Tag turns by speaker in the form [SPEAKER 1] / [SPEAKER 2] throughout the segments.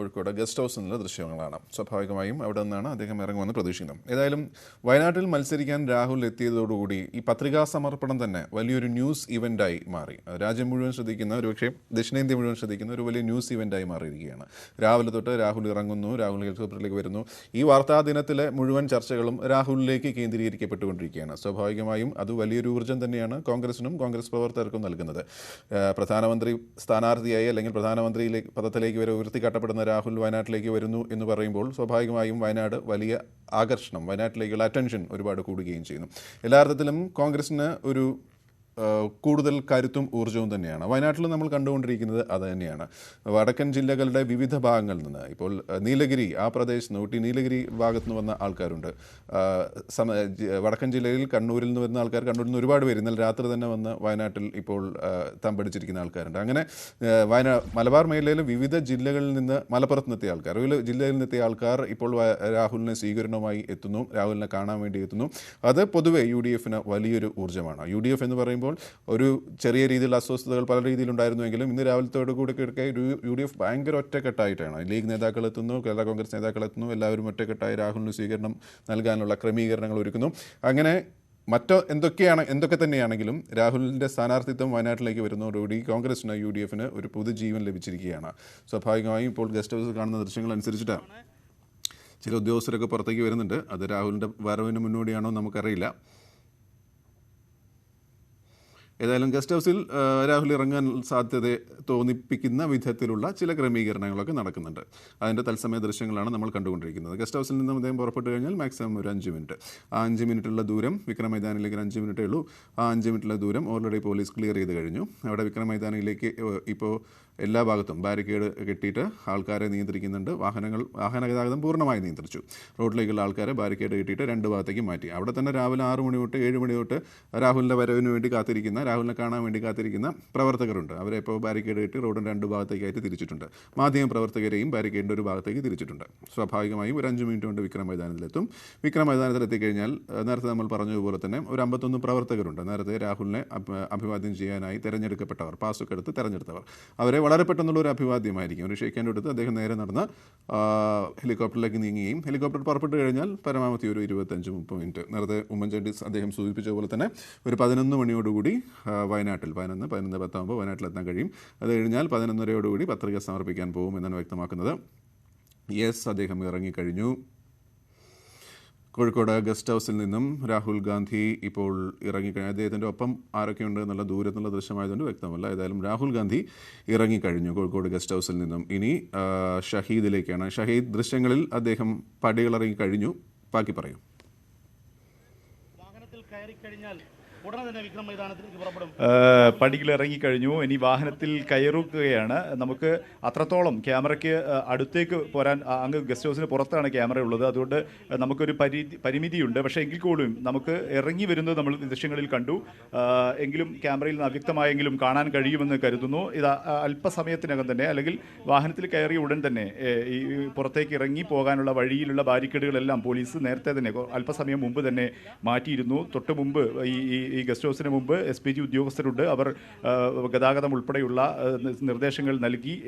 [SPEAKER 1] Kozhikode guest ഹൗസിൽ നിന്നുള്ള ദൃശ്യങ്ങളാണ്. സ്വാഭാവികമായും അവിടെ നിന്നാണ് അദ്ദേഹം ഇറങ്ങുമെന്ന് പ്രതീക്ഷിക്കുന്നത് ഏതായാലും വയനാട്ടിൽ മത്സരിക്കാൻ രാഹുൽ എത്തിയതോടുകൂടി ഈ പത്രികാ സമർപ്പണം തന്നെ വലിയൊരു ന്യൂസ് ഇവന്റായി മാറി. രാജ്യം മുഴുവൻ ശ്രദ്ധിക്കുന്ന ഒരുപക്ഷെ ദക്ഷിണേന്ത്യ മുഴുവൻ ശ്രദ്ധിക്കുന്ന ഒരു വലിയ ന്യൂസ് ഇവന്റായി മാറിയിരിക്കുകയാണ്. രാവിലെ തൊട്ട് രാഹുൽ ഇറങ്ങുന്നു രാഹുൽ ഹെലികോപ്റ്ററിലേക്ക് വരുന്നു. ഈ വാർത്താ ദിനത്തിലെ മുഴുവൻ ചർച്ചകളും രാഹുലിലേക്ക് കേന്ദ്രീകരിക്കപ്പെട്ടുകൊണ്ടിരിക്കുകയാണ്. സ്വാഭാവികമായും അത് വലിയൊരു ഊർജം തന്നെയാണ് കോൺഗ്രസിനും കോൺഗ്രസ് പ്രവർത്തകർക്കും നൽകുന്നത്. പ്രധാനമന്ത്രി സ്ഥാനാർത്ഥിയായി അല്ലെങ്കിൽ പ്രധാനമന്ത്രിയിലേക്ക് പദത്തിലേക്ക് വരെ ഉയർത്തിക്കാട്ടപ്പെടുന്ന രാഹുൽ വയനാട്ടിലേക്ക് വരുന്നു എന്ന് പറയുമ്പോൾ സ്വാഭാവികമായും വയനാട് വലിയ ആകർഷണം വയനാട്ടിലേക്കുള്ള അറ്റൻഷൻ ഒരുപാട് കൂടുകയും ചെയ്യുന്നു. എല്ലാർത്ഥത്തിലും കോൺഗ്രസിന് ഒരു കൂടുതൽ കരുത്തും ഊർജവും തന്നെയാണ്. വയനാട്ടിൽ നമ്മൾ കണ്ടുകൊണ്ടിരിക്കുന്നത് അത് തന്നെയാണ്. വടക്കൻ ജില്ലകളുടെ വിവിധ ഭാഗങ്ങളിൽ നിന്ന് ഇപ്പോൾ നീലഗിരി ആ പ്രദേശത്ത് ഊട്ടി നീലഗിരി ഭാഗത്ത് നിന്ന് വന്ന ആൾക്കാരുണ്ട്. സമ വടക്കൻ ജില്ലയിൽ കണ്ണൂരിൽ നിന്ന് വരുന്ന ആൾക്കാർ കണ്ണൂരിൽ നിന്ന് ഒരുപാട് പേര് ഇന്നലെ രാത്രി തന്നെ വന്ന് വയനാട്ടിൽ ഇപ്പോൾ തമ്പടിച്ചിരിക്കുന്ന ആൾക്കാരുണ്ട്. അങ്ങനെ വയനാ മലബാർ മേഖലയിലെ വിവിധ ജില്ലകളിൽ നിന്ന് മലപ്പുറത്ത് നിന്നെത്തിയ ആൾക്കാർ വിവിധ ജില്ലയിൽ നിന്നെത്തിയ ആൾക്കാർ ഇപ്പോൾ രാഹുലിനെ സ്വീകരണവുമായി എത്തുന്നു രാഹുലിനെ കാണാൻ വേണ്ടി എത്തുന്നു. അത് പൊതുവേ യു ഡി എഫിന് വലിയൊരു ഊർജമാണ്. യു ഡി എഫ് എന്ന് പറയുമ്പോൾ ഒരു ചെറിയ രീതിയിലുള്ള അസ്വസ്ഥതകൾ പല രീതിയിലുണ്ടായിരുന്നുവെങ്കിലും ഇന്ന് രാവിലത്തോടു കൂടി കിടക്കെ യു ഡി എഫ് ഭയങ്കര ഒറ്റക്കെട്ടായിട്ടാണ്. ലീഗ് നേതാക്കൾ എത്തുന്നു കേരള കോൺഗ്രസ് നേതാക്കൾ എത്തുന്നു എല്ലാവരും ഒറ്റക്കെട്ടായി രാഹുലിന് സ്വീകരണം നൽകാനുള്ള ക്രമീകരണങ്ങൾ ഒരുക്കുന്നു. അങ്ങനെ മറ്റോ എന്തൊക്കെയാണ് എന്തൊക്കെ തന്നെയാണെങ്കിലും രാഹുലിന്റെ സ്ഥാനാർത്ഥിത്വം വയനാട്ടിലേക്ക് വരുന്നതോടുകൂടി കോൺഗ്രസിന് യു ഡി എഫിന് ഒരു പുതുജീവൻ ലഭിച്ചിരിക്കുകയാണ്. സ്വാഭാവികമായും ഇപ്പോൾ ഗസ്റ്റ് ഹൗസിൽ കാണുന്ന ദൃശ്യങ്ങൾ അനുസരിച്ചിട്ടാണ് ചില ഉദ്യോഗസ്ഥരൊക്കെ പുറത്തേക്ക് വരുന്നുണ്ട്. അത് രാഹുലിന്റെ വരവിന് മുന്നോടിയാണോ നമുക്കറിയില്ല. ഏതായാലും ഗസ്റ്റ് ഹൗസിൽ രാഹുൽ ഇറങ്ങാൻ സാധ്യത തോന്നിപ്പിക്കുന്ന വിധത്തിലുള്ള ചില ക്രമീകരണങ്ങളൊക്കെ നടക്കുന്നുണ്ട്. അതിന്റെ തത്സമയ ദൃശ്യങ്ങളാണ് നമ്മൾ കണ്ടുകൊണ്ടിരിക്കുന്നത്. ഗസ്റ്റ് ഹൗസിൽ നിന്നും അദ്ദേഹം പുറപ്പെട്ട് കഴിഞ്ഞാൽ മാക്സിമം ഒരു അഞ്ച് മിനിറ്റ്. ആ അഞ്ച് മിനിറ്റുള്ള ദൂരം വിക്രം മൈതാനിലേക്ക് ഒരു അഞ്ച് മിനിറ്റേ ഉള്ളൂ. ആ അഞ്ച് മിനിറ്റുള്ള ദൂരം ഓൾറെഡി പോലീസ് ക്ലിയർ ചെയ്ത് കഴിഞ്ഞു. അവിടെ വിക്രം മൈതാനിലേക്ക് ഇപ്പോൾ എല്ലാ ഭാഗത്തും ബാരിക്കേഡ് കെട്ടിയിട്ട് ആൾക്കാരെ നിയന്ത്രിക്കുന്നുണ്ട്. വാഹനങ്ങൾ വാഹന ഗതാഗതം പൂർണമായി നിയന്ത്രിച്ചു. റോഡിലേക്കുള്ള ആൾക്കാരെ ബാരിക്കേഡ് കെട്ടിയിട്ട് രണ്ട് ഭാഗത്തേക്ക് മാറ്റി. അവിടെ തന്നെ രാവിലെ ആറ് മണി തൊട്ട് ഏഴ് മണി തൊട്ട് രാഹുലിന്റെ വരവിന് വേണ്ടി കാത്തിരിക്കുന്ന രാഹുലിനെ കാണാൻ വേണ്ടി കാത്തിരിക്കുന്ന പ്രവർത്തകരുണ്ട്. അവരെ ഇപ്പോൾ ബാരിക്കേഡ് കെട്ടി റോഡിന്റെ രണ്ട് ഭാഗത്തേക്കായിട്ട് തിരിച്ചിട്ടുണ്ട്. മാധ്യമ പ്രവർത്തകരെയും ബാരിക്കേഡിന്റെ ഒരു ഭാഗത്തേക്ക് തിരിച്ചിട്ടുണ്ട്. സ്വാഭാവികമായും ഒരു അഞ്ച് മിനിറ്റ് കൊണ്ട് വിക്രം മൈതാനത്തിലെത്തും. വിക്രം മൈതാനത്തിൽ എത്തിക്കഴിഞ്ഞാൽ നേരത്തെ നമ്മൾ പറഞ്ഞതുപോലെ തന്നെ ഒരു അമ്പത്തൊന്ന് പ്രവർത്തകരുണ്ട്. നേരത്തെ രാഹുലിനെ അഭിവാദ്യം ചെയ്യാനായി തിരഞ്ഞെടുക്കപ്പെട്ടവർ പാസ്സൊക്കെ എടുത്ത് തിരഞ്ഞെടുത്തവർ. അവരെ വളരെ പെട്ടെന്നുള്ള ഒരു അഭിവാദ്യമായിരിക്കും. ഒരു ഷെയ്ക്കാന്റെ അടുത്ത് അദ്ദേഹം നേരെ നടന്ന് ഹെലികോപ്റ്ററിലേക്ക് നീങ്ങുകയും ഹെലികോപ്റ്റർ പുറപ്പെട്ട് കഴിഞ്ഞാൽ പരമാവധി ഒരു ഇരുപത്തഞ്ച് മുപ്പത് മിനിറ്റ്. നേരത്തെ ഉമ്മൻചാണ്ടി അദ്ദേഹം സൂചിപ്പിച്ച പോലെ തന്നെ ഒരു പതിനൊന്ന് മണിയോടുകൂടി വയനാട്ടിൽ പതിനൊന്ന് പതിനൊന്ന് പത്താകുമ്പോൾ വയനാട്ടിലെത്താൻ കഴിയും. അത് കഴിഞ്ഞാൽ പതിനൊന്നരയോടുകൂടി പത്രിക സമർപ്പിക്കാൻ പോകും എന്നാണ് വ്യക്തമാക്കുന്നത്. യെസ് അദ്ദേഹം ഇറങ്ങിക്കഴിഞ്ഞു. കോഴിക്കോട് ഗസ്റ്റ് ഹൗസിൽ നിന്നും രാഹുൽ ഗാന്ധി ഇപ്പോൾ ഇറങ്ങിക്കഴിഞ്ഞു. അദ്ദേഹത്തിന്റെ ഒപ്പം ആരൊക്കെയുണ്ട് എന്നുള്ള ദൂരത്തുള്ള ദൃശ്യമായതുകൊണ്ട് വ്യക്തമല്ല. ഏതായാലും രാഹുൽ ഗാന്ധി ഇറങ്ങിക്കഴിഞ്ഞു കോഴിക്കോട് ഗസ്റ്റ് ഹൗസിൽ നിന്നും. ഇനി ഷഹീദിലേക്കാണ്. ഷഹീദ് ദൃശ്യങ്ങളിൽ അദ്ദേഹം പടികളിറങ്ങി കഴിഞ്ഞു. ബാക്കി പറയും.
[SPEAKER 2] വാഹനത്തിൽ കയറി കഴിഞ്ഞാൽ
[SPEAKER 3] പടികൾ ഇറങ്ങിക്കഴിഞ്ഞു ഇനി വാഹനത്തിൽ കയറുകയാണ്. നമുക്ക് അത്രത്തോളം ക്യാമറയ്ക്ക് അടുത്തേക്ക് പോരാൻ അങ്ങ് ഗസ്റ്റ് ഹൗസിന് പുറത്താണ് ക്യാമറ ഉള്ളത്. അതുകൊണ്ട് നമുക്കൊരു പരി പരിമിതിയുണ്ട്. പക്ഷേ എങ്കിൽ കൂടിയും നമുക്ക് ഇറങ്ങി വരുന്നത് നമ്മൾ ദൃശ്യങ്ങളിൽ കണ്ടു. എങ്കിലും ക്യാമറയിൽ നിന്ന് അവ്യക്തമായെങ്കിലും കാണാൻ കഴിയുമെന്ന് കരുതുന്നു. ഇത് അല്പസമയത്തിനകം തന്നെ അല്ലെങ്കിൽ വാഹനത്തിൽ കയറിയ ഉടൻ തന്നെ ഈ പുറത്തേക്ക് ഇറങ്ങി പോകാനുള്ള വഴിയിലുള്ള ബാരിക്കേഡുകളെല്ലാം പോലീസ് നേരത്തെ തന്നെ അല്പസമയം മുമ്പ് തന്നെ മാറ്റിയിരുന്നു. തൊട്ട് മുമ്പ് ഈ ഈ- ഗസ്റ്റ് ഹൗസിന് മുമ്പ് എസ് പി ജി ഉദ്യോഗസ്ഥരുണ്ട്. അവർ ഗതാഗതം ഉൾപ്പെടെയുള്ള നിർദ്ദേശങ്ങൾ നൽകി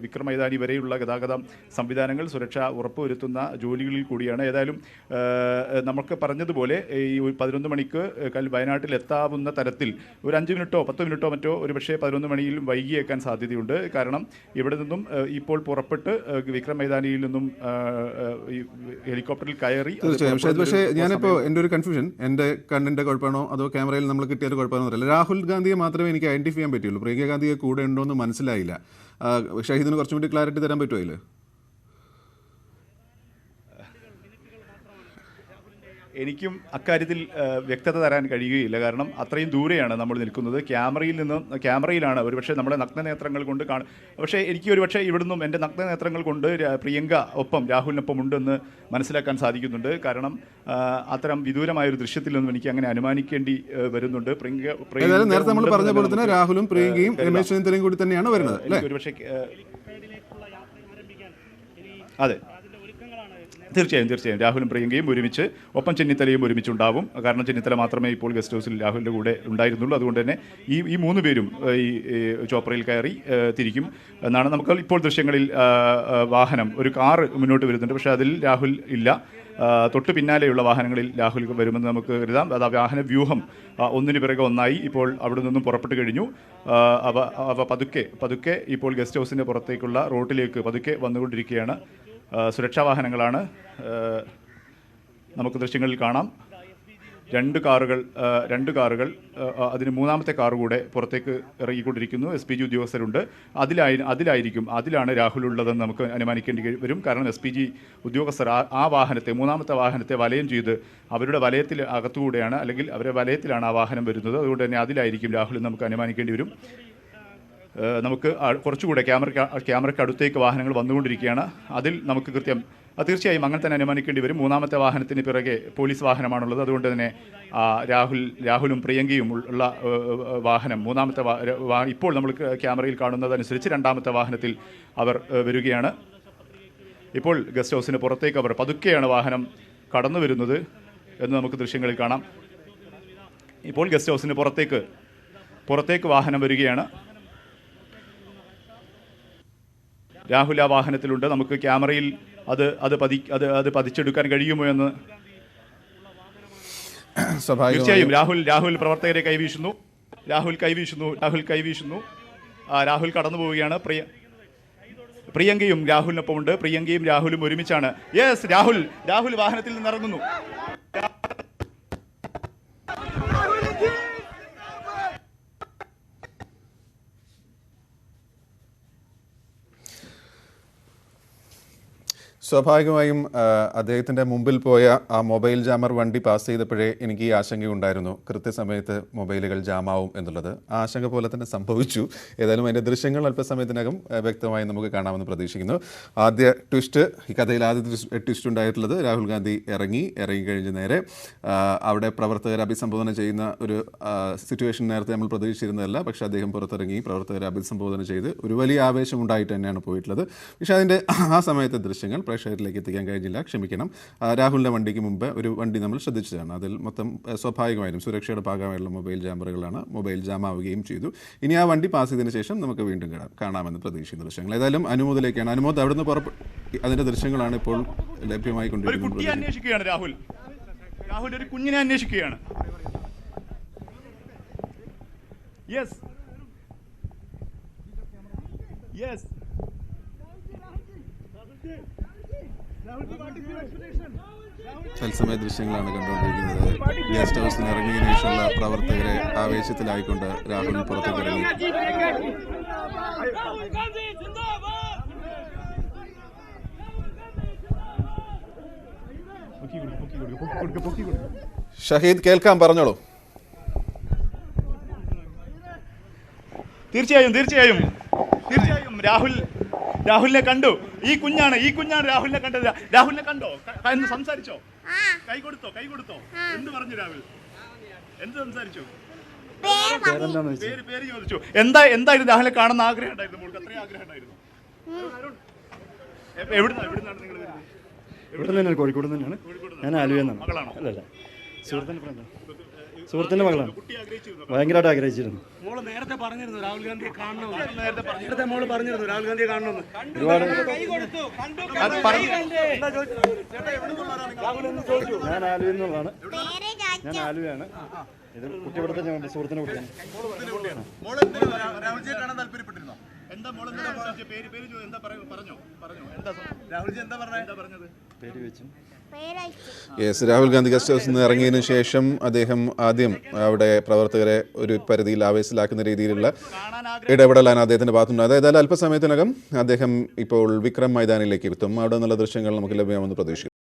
[SPEAKER 3] വിക്രം മൈതാനി വരെയുള്ള ഗതാഗത സംവിധാനങ്ങൾ സുരക്ഷ ഉറപ്പുവരുത്തുന്ന ജോലികളിൽ കൂടിയാണ്. ഏതായാലും നമുക്ക് പറഞ്ഞതുപോലെ ഈ പതിനൊന്ന് മണിക്ക് കൽ വയനാട്ടിൽ എത്താവുന്ന തരത്തിൽ ഒരു അഞ്ച് മിനിറ്റോ പത്ത് മിനിറ്റോ മറ്റോ ഒരു പക്ഷേ പതിനൊന്ന് മണിയിൽ വൈകിയേക്കാൻ സാധ്യതയുണ്ട്. കാരണം ഇവിടെ നിന്നും ഇപ്പോൾ പുറപ്പെട്ട് വിക്രം മൈതാനിയിൽ നിന്നും ഹെലികോപ്റ്ററിൽ കയറി
[SPEAKER 1] തീർച്ചയായും. പക്ഷേ ഞാനിപ്പോൾ എന്റെ ഒരു കൺഫ്യൂഷൻ എന്റെ കണ്ണിന്റെ കുഴപ്പമാണോ? അതോ ക്യാമറയിൽ നമ്മൾ കിട്ടിയൊരു കുഴപ്പമൊന്നുമില്ല രാഹുൽ ഗാന്ധിയെ മാത്രമേ എനിക്ക് ഐഡന്റിഫൈ ചെയ്യാൻ പറ്റുള്ളൂ പ്രിയങ്ക ഗാന്ധിയെ കൂടെ ഉണ്ടോ എന്ന് മനസ്സിലായില്ല. ഷഹീദിന് കുറച്ചും കൂടി ക്ലാരിറ്റി തരാൻ പറ്റുമോ അതിൽ
[SPEAKER 3] എനിക്കും അക്കാര്യത്തിൽ വ്യക്തത തരാൻ കഴിയുകയില്ല. കാരണം അത്രയും ദൂരെയാണ് നമ്മൾ നിൽക്കുന്നത്. ക്യാമറയിൽ നിന്ന് ക്യാമറയിലാണ്. ഒരുപക്ഷെ നമ്മുടെ നഗ്നനേത്രങ്ങൾ കൊണ്ട് കാണും പക്ഷേ എനിക്ക് ഒരുപക്ഷെ ഇവിടുന്നും എന്റെ നഗ്നനേത്രങ്ങൾ കൊണ്ട് പ്രിയങ്ക ഒപ്പം രാഹുലിനൊപ്പം ഉണ്ടെന്ന് മനസ്സിലാക്കാൻ സാധിക്കുന്നുണ്ട്. കാരണം അത്തരം വിദൂരമായൊരു ദൃശ്യത്തിൽ നിന്നും എനിക്ക് അങ്ങനെ അനുമാനിക്കേണ്ടി വരുന്നുണ്ട്. പ്രിയങ്ക
[SPEAKER 1] നേരത്തെ നമ്മൾ പറഞ്ഞ പോലെ തന്നെ രാഹുലും പ്രിയങ്കയും. രമേശ് ചെന്നിത്തലയും കൂടി തന്നെയാണ് വരുന്നത്
[SPEAKER 3] ഒരുപക്ഷെ അതെ. തീർച്ചയായും തീർച്ചയായും. രാഹുലും പ്രിയങ്കയും ഒരുമിച്ച് ഒപ്പം ചെന്നിത്തലയും ഒരുമിച്ചുണ്ടാവും. കാരണം ചെന്നിത്തല മാത്രമേ ഇപ്പോൾ ഗസ്റ്റ് ഹൗസിൽ രാഹുലിന്റെ കൂടെ ഉണ്ടായിരുന്നുള്ളൂ. അതുകൊണ്ട് തന്നെ ഈ ഈ മൂന്ന് പേരും ഈ ചോപ്രയിൽ കയറി തിരിക്കും എന്നാണ് നമുക്ക് ഇപ്പോൾ ദൃശ്യങ്ങളിൽ വാഹനം ഒരു കാർ മുന്നോട്ട് വരുന്നുണ്ട്. പക്ഷേ അതിൽ രാഹുൽ ഇല്ല. തൊട്ട് പിന്നാലെയുള്ള വാഹനങ്ങളിൽ രാഹുൽ വരുമെന്ന് നമുക്ക് കരുതാം. അത് ആ വാഹന വ്യൂഹം ഒന്നിന് പിറകെ ഒന്നായി ഇപ്പോൾ അവിടെ നിന്നും പുറപ്പെട്ട് കഴിഞ്ഞു. അവ അവ പതുക്കെ പതുക്കെ ഇപ്പോൾ ഗസ്റ്റ് ഹൗസിന്റെ പുറത്തേക്കുള്ള റോട്ടിലേക്ക് പതുക്കെ വന്നുകൊണ്ടിരിക്കുകയാണ്. സുരക്ഷാ വാഹനങ്ങളാണ് നമുക്ക് ദൃശ്യങ്ങളിൽ കാണാം. രണ്ട് കാറുകൾ രണ്ട് കാറുകൾ അതിന് മൂന്നാമത്തെ കാർ കൂടെ പുറത്തേക്ക് ഇറങ്ങിക്കൊണ്ടിരിക്കുന്നു. എസ് പി ജി ഉദ്യോഗസ്ഥരുണ്ട്. അതിലായി അതിലായിരിക്കും അതിലാണ് രാഹുൽ ഉള്ളതെന്ന് നമുക്ക് അനുമാനിക്കേണ്ടി വരും. കാരണം എസ് പി ജി ഉദ്യോഗസ്ഥർ ആ ആ വാഹനത്തെ മൂന്നാമത്തെ വാഹനത്തെ വലയം ചെയ്ത് അവരുടെ വലയത്തിൽ അകത്തുകൂടെയാണ് അല്ലെങ്കിൽ അവരുടെ വലയത്തിലാണ് ആ വാഹനം വരുന്നത്. അതുകൊണ്ട് തന്നെ അതിലായിരിക്കും രാഹുൽ നമുക്ക് അനുമാനിക്കേണ്ടി വരും. നമുക്ക് കുറച്ചുകൂടെ ക്യാമറ ക്യാമറയ്ക്ക് അടുത്തേക്ക് വാഹനങ്ങൾ വന്നുകൊണ്ടിരിക്കുകയാണ്. അതിൽ നമുക്ക് കൃത്യം തീർച്ചയായും അങ്ങനെ തന്നെ അനുമാനിക്കേണ്ടി വരും. മൂന്നാമത്തെ വാഹനത്തിന് പിറകെ പോലീസ് വാഹനമാണുള്ളത്. അതുകൊണ്ട് തന്നെ രാഹുൽ രാഹുലും പ്രിയങ്കയും ഉള്ള വാഹനം മൂന്നാമത്തെ ഇപ്പോൾ നമ്മൾ ക്യാമറയിൽ കാണുന്നതനുസരിച്ച് രണ്ടാമത്തെ വാഹനത്തിൽ അവർ വരികയാണ്. ഇപ്പോൾ ഗസ്റ്റ് ഹൗസിന് പുറത്തേക്ക് അവർ പതുക്കെയാണ് വാഹനം കടന്നു വരുന്നത് എന്ന് നമുക്ക് ദൃശ്യങ്ങളിൽ കാണാം. ഇപ്പോൾ ഗസ്റ്റ് ഹൗസിന് പുറത്തേക്ക് പുറത്തേക്ക് വാഹനം വരികയാണ്. രാഹുൽ ആ വാഹനത്തിലുണ്ട് നമുക്ക് ക്യാമറയിൽ അത് അത് പതി അത് അത് പതിച്ചെടുക്കാൻ കഴിയുമോ എന്ന്? തീർച്ചയായും രാഹുൽ രാഹുൽ പ്രവർത്തകരെ കൈവീശുന്നു. രാഹുൽ കൈവീശുന്നു രാഹുൽ കൈവീശുന്നു. ആ, രാഹുൽ കടന്നു പോവുകയാണ്. പ്രിയ പ്രിയങ്കയും രാഹുലിനൊപ്പമുണ്ട്. പ്രിയങ്കയും രാഹുലും ഒരുമിച്ചാണ്. യെസ് രാഹുൽ രാഹുൽ വാഹനത്തിൽ നിന്ന് ഇറങ്ങുന്നു.
[SPEAKER 1] സ്വാഭാവികമായും അദ്ദേഹത്തിന്റെ മുമ്പിൽ പോയ ആ മൊബൈൽ ജാമർ വണ്ടി പാസ് ചെയ്തപ്പോഴേ എനിക്ക് ഈ ആശങ്കയുണ്ടായിരുന്നു കൃത്യസമയത്ത് മൊബൈലുകൾ ജാമാവും എന്നുള്ളത്. ആ ആശങ്ക പോലെ തന്നെ സംഭവിച്ചു. ഏതായാലും അതിന്റെ ദൃശ്യങ്ങൾ അല്പസമയത്തിനകം വ്യക്തമായി നമുക്ക് കാണാമെന്ന് പ്രതീക്ഷിക്കുന്നു. ആദ്യ ട്വിസ്റ്റ് ഈ കഥയിൽ ആദ്യ ട്വിസ്റ്റ് ഉണ്ടായിട്ടുള്ളത് രാഹുൽ ഗാന്ധി ഇറങ്ങി ഇറങ്ങി കഴിഞ്ഞ് നേരെ അവിടെ പ്രവർത്തകരെ അഭിസംബോധന ചെയ്യുന്ന ഒരു സിറ്റുവേഷൻ നേരത്തെ നമ്മൾ പ്രതീക്ഷിച്ചിരുന്നതല്ല. പക്ഷേ അദ്ദേഹം പുറത്തിറങ്ങി പ്രവർത്തകരെ അഭിസംബോധന ചെയ്ത് ഒരു വലിയ ആവേശം ഉണ്ടായിട്ട് തന്നെയാണ് പോയിട്ടുള്ളത്. പക്ഷേ അതിന്റെ ആ സമയത്തെ ദൃശ്യങ്ങൾ പ്രേക്ഷകരിലേക്ക് എത്തിക്കാൻ കഴിഞ്ഞില്ല. ക്ഷമിക്കണം. രാഹുലിന്റെ വണ്ടിക്ക് മുമ്പ് ഒരു വണ്ടി നമ്മൾ ശ്രദ്ധിച്ചതാണ്. അതിൽ മൊത്തം സ്വാഭാവികമായും സുരക്ഷയുടെ ഭാഗമായുള്ള മൊബൈൽ ജാമറുകളാണ് മൊബൈൽ ജാം ആവുകയും ചെയ്തു. ഇനി ആ വണ്ടി പാസ് ചെയ്തതിന് ശേഷം നമുക്ക് വീണ്ടും കാണാം. കാണാമെന്ന് പ്രതീക്ഷിക്കുന്ന ദൃശ്യങ്ങൾ. ഏതായാലും അനുമോദിലേക്കാണ്. അനുമോദ് അവിടുന്ന് പുറപ്പെ അതിന്റെ ദൃശ്യങ്ങളാണ് ഇപ്പോൾ ലഭ്യമായി
[SPEAKER 3] ഒരു
[SPEAKER 1] കൊണ്ടിരിക്കുന്നത്
[SPEAKER 3] അന്വേഷിക്കുകയാണ് രാഹുൽ. രാഹുൽ ഒരു കുഞ്ഞിനെ അന്വേഷിക്കുകയാണ്. യെസ് യെസ്
[SPEAKER 1] തത്സമയ ദൃശ്യങ്ങളാണ് കണ്ടുകൊണ്ടിരിക്കുന്നത്. ഗസ്റ്റ് ഹൗസിൽ ഇറങ്ങിയതിനു ശേഷമുള്ള പ്രവർത്തകരെ ആവേശത്തിലായിക്കൊണ്ട് രാഹുൽ പുറത്തേക്ക് ഇറങ്ങി ഷഹീദ് കേൾക്കാം പറഞ്ഞോളൂ.
[SPEAKER 3] തീർച്ചയായും തീർച്ചയായും. തീർച്ചയായും രാഹുൽ രാഹുലിനെ കണ്ടു. ഈ കുഞ്ഞാണ് ഈ കുഞ്ഞാണ് രാഹുലിനെ കണ്ടത്. രാഹുലിനെ കണ്ടോ? എന്ന് സംസാരിച്ചോ? കൈ കൊടുത്തോ കൈ കൊടുത്തോ? എന്ത് പറഞ്ഞു രാഹുൽ? എന്ത് സംസാരിച്ചു? പേര് പേര് ചോദിച്ചു. എന്താ എന്തായിരുന്നു രാഹുലിനെ കാണുന്ന ആഗ്രഹം ഉണ്ടായിരുന്നു മോൾക്ക് അത്രയും ആഗ്രഹം ഉണ്ടായിരുന്നു. എ- എവിടുന്നാ എവിടുന്നാണ് നിങ്ങൾ വരുന്നത്?
[SPEAKER 4] ഇവിടെ തന്നെയാണ് കോഴിക്കോട് തന്നെയാണ്. ഞാൻ നിന്നാണ്.
[SPEAKER 3] മകളാണോ?
[SPEAKER 4] അല്ലല്ല. സുഹൃത്തിന്റെ ഫ്രണ്ട് സുഹൃത്തിന്റെ മകളാണ്. ഭയങ്കരമായിട്ട് ആഗ്രഹിച്ചിരുന്നു.
[SPEAKER 2] നേരത്തെ പറഞ്ഞിരുന്നു രാഹുൽ ഗാന്ധിയെ കാണണമെന്ന്. നേരത്തെ മോൾ പറഞ്ഞിരുന്നു രാഹുൽ ഗാന്ധിയെ കാണണമെന്ന്.
[SPEAKER 4] ഒരുപാട് ഞാൻ ആലുവയിൽ നിന്നുള്ളതാണ്. ഞാൻ ആലുവയാണ്. ഇത് കുട്ടി സുഹൃത്തിന്റെ ഞങ്ങളുടെ സുഹൃത്തിന്റെ കുട്ടിയാണ്
[SPEAKER 3] എന്താ പേര് പേര് എന്താ പറഞ്ഞോ പറഞ്ഞോ. എന്താ രാഹുൽജി എന്താ പറഞ്ഞത് എന്താ പറഞ്ഞത്?
[SPEAKER 4] പേര് വെച്ചു
[SPEAKER 1] യെസ് രാഹുൽ ഗാന്ധി ഗസ്റ്റ് ഹൗസിൽ നിന്ന് ഇറങ്ങിയതിനു ശേഷം അദ്ദേഹം ആദ്യം അവിടെ പ്രവർത്തകരെ ഒരു പരിധിയിൽ ആവേശത്തിലാക്കുന്ന രീതിയിലുള്ള ഇടപെടലാണ് അദ്ദേഹത്തിന്റെ ഭാഗത്തുണ്ടായത് അതായത് അല്പസമയത്തിനകം അദ്ദേഹം ഇപ്പോൾ വിക്രം മൈതാനിലേക്ക് എത്തും. അവിടെ നിന്നുള്ള ദൃശ്യങ്ങൾ നമുക്ക് ലഭ്യമാണെന്ന് പ്രതീക്ഷിക്കുന്നു.